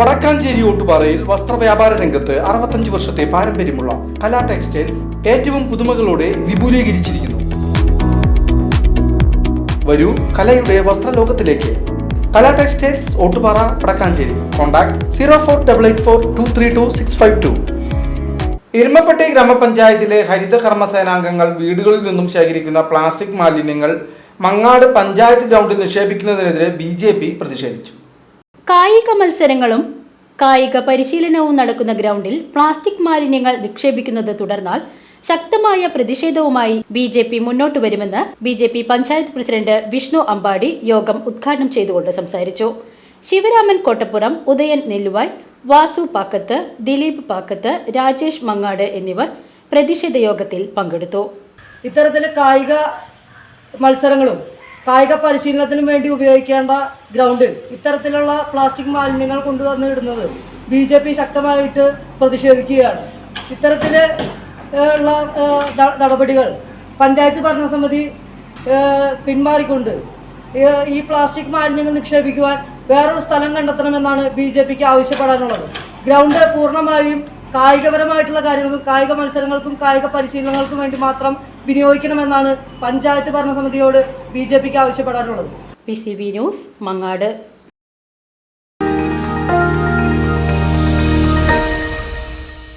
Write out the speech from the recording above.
വടക്കാഞ്ചേരി ഓട്ടുപാറയിൽ വസ്ത്രവ്യാപാര രംഗത്ത് അറുപത്തഞ്ച് വർഷത്തെ പാരമ്പര്യമുള്ള കലാ ടെക്സ്റ്റൈൽസ് ഏറ്റവും പുതുമകളോടെ വിപുലീകരിച്ചിരിക്കുന്നു. വരൂ കലയുടെ വസ്ത്രലോകത്തിലേക്ക്. Kala textiles Ottupara Vadakkanchery. Contact zero four double eight four two three two six five two. Erumapetty ഗ്രാമപഞ്ചായത്തിലെ ഹരിത കർമ്മസേനാംഗങ്ങൾ വീടുകളിൽ നിന്നും ശേഖരിക്കുന്ന പ്ലാസ്റ്റിക് മാലിന്യങ്ങൾ മങ്ങാട് പഞ്ചായത്ത് ഗ്രൗണ്ടിൽ നിക്ഷേപിക്കുന്നതിനെതിരെ ബി പ്രതിഷേധിച്ചു. കായിക മത്സരങ്ങളും കായിക പരിശീലനവും നടക്കുന്ന ഗ്രൗണ്ടിൽ പ്ലാസ്റ്റിക് മാലിന്യങ്ങൾ നിക്ഷേപിക്കുന്നത് തുടർന്നാൽ ശക്തമായ പ്രതിഷേധവുമായി ബി ജെ പി മുന്നോട്ട് വരുമെന്ന് B J P panchayat president Vishnu Ambadi യോഗം ഉദ്ഘാടനം ചെയ്തുകൊണ്ട് സംസാരിച്ചു. ശിവരാമൻ കോട്ടപ്പുറം ഉദയൻ നെല്ലുവായ് വാസു പാക്കത്ത് ദിലീപ് പാക്കത്ത് രാജേഷ് മങ്ങാട് എന്നിവർ പ്രതിഷേധ യോഗത്തിൽ പങ്കെടുത്തു. ഇത്തരത്തിലെ കായിക മത്സരങ്ങളും കായിക പരിശീലനത്തിനും വേണ്ടി ഉപയോഗിക്കേണ്ട ഗ്രൗണ്ടിൽ ഇത്തരത്തിലുള്ള പ്ലാസ്റ്റിക് മാലിന്യങ്ങൾ കൊണ്ടുവന്ന് ഇടുന്നത് ബി ജെ പി ശക്തമായിട്ട് പ്രതിഷേധിക്കുകയാണ്. ഇത്തരത്തിൽ ഉള്ള നടപടികൾ പഞ്ചായത്ത് ഭരണസമിതി പിന്മാറിക്കൊണ്ട് ഈ പ്ലാസ്റ്റിക് മാലിന്യങ്ങൾ നിക്ഷേപിക്കുവാൻ വേറൊരു സ്ഥലം കണ്ടെത്തണമെന്നാണ് ബി ജെ പിക്ക് ആവശ്യപ്പെടാനുള്ളത്. ഗ്രൗണ്ട് പൂർണമായും കായികപരമായിട്ടുള്ള കാര്യങ്ങൾക്കും കായിക മത്സരങ്ങൾക്കും കായിക പരിശീലനങ്ങൾക്കും വേണ്ടി മാത്രം വിനിയോഗിക്കണമെന്നാണ് പഞ്ചായത്ത് ഭരണസമിതിയോട് ബി ജെ പിക്ക് ആവശ്യപ്പെടാനുള്ളത്. P C B news Mangad.